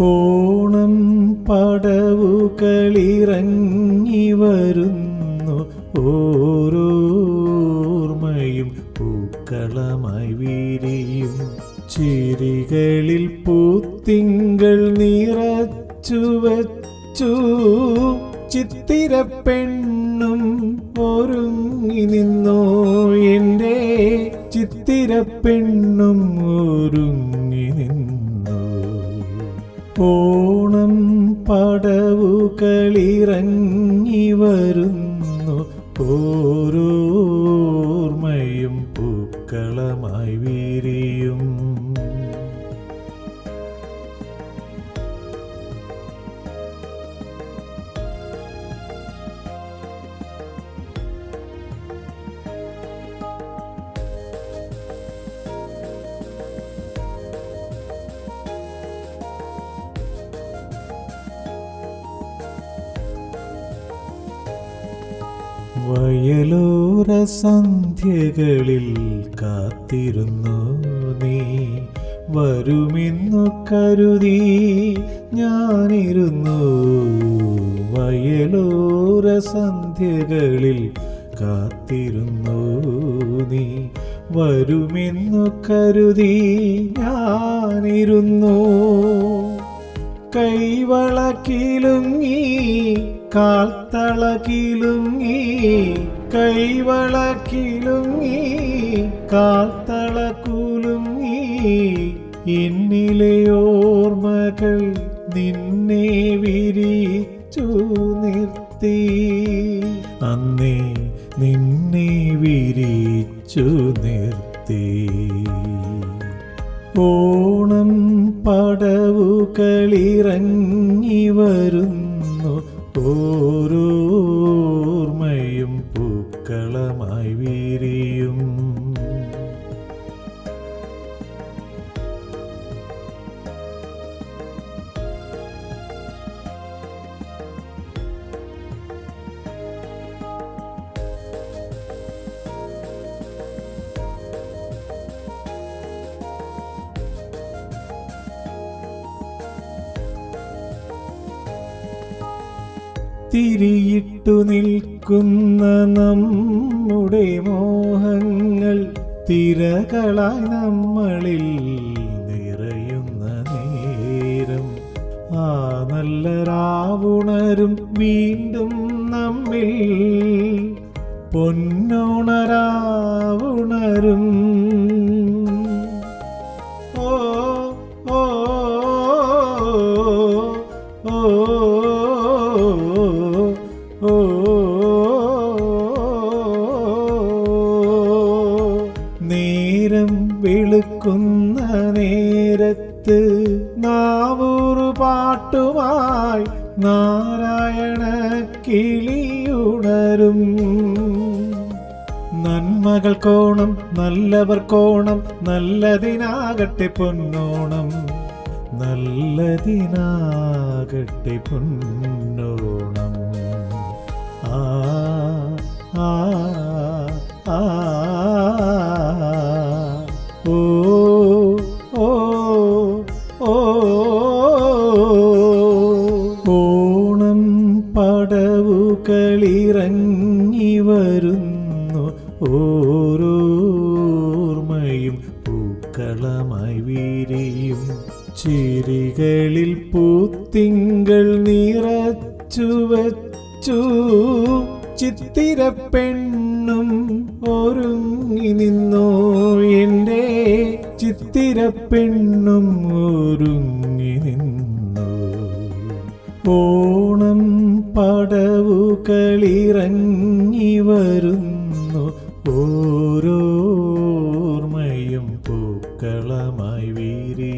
ഓണം പടവുകളിറങ്ങി വരുന്നു. ഓരോർമ്മയും പൂക്കളമായി വീരിയും. ചിരികളിൽ പൂത്തിങ്കൾ നിറച്ചു വച്ചു. ചിത്തിര പെണ്ണും ഒരുങ്ങി നിന്നോ. എന്റെ ചിത്തിര പെണ്ണും ഓണം പടവുകളിറങ്ങി വരുന്നു. ഓരോർമ്മയും പൂക്കളമായി വീരിയും. വയലോര സന്ധ്യകളിൽ കാത്തിരുന്നു നീ. വരുമെന്നു കരുതി ഞാനിരുന്നു. വയലോര സന്ധ്യകളിൽ കാത്തിരുന്നു നീ. വരുമെന്നു കരുതി ഞാനിരുന്നു. കൈവളക്കിലുങ്ങി കാൽത്തളകിലുങ്ങി കൈവളക്കിലുങ്ങി കാൽത്തളകുലുങ്ങി എന്നിലെ ഓർമ്മകൾ നിന്നെ വിരിച്ചു നിർത്തി. അന്നേ നിന്നെ വിരിച്ചു നിർത്തി. ഓണം പടവുകളിറങ്ങി വരുന്നു. তোরু തിരിയിട്ടു നിൽക്കുന്ന നമ്മുടെ മോഹങ്ങൾ തിരകളായി നമ്മളിൽ നിറയുന്ന നേരം ആ നല്ല രാവുണരും വീണ്ടും നമ്മിൽ പൊന്നോണരാവുണരും ഓ ഓ ഓ നേരം വിളിക്കുന്ന നേരത്ത് നാവൂറു പാട്ടുമായി നാരായണ കിളിയുണരും. നന്മകൾ കോണം നല്ലവർ കോണം നല്ലതിനാകട്ടെ പൊന്നോണം. നല്ലതിനാകട്ടെ പൊന്നോണം. ആ ആ ആ. പടവുകളിറങ്ങി വരുന്നു. ഓരോർമ്മയും പൂക്കളമായി വീരിയും. ചിരികളിൽ പൂത്തിങ്കൾ നിറച്ചു വച്ചു. ചിത്തിര പെണ്ണും ഒരുങ്ങി നിന്നോ. എന്റെ ചിത്തിര പെണ്ണും ഒരുങ്ങി നിന്നോ. ഓണം പടവുകളിറങ്ങി വരുന്നു ഓരോർമ്മയും പൂക്കളമായി വീരി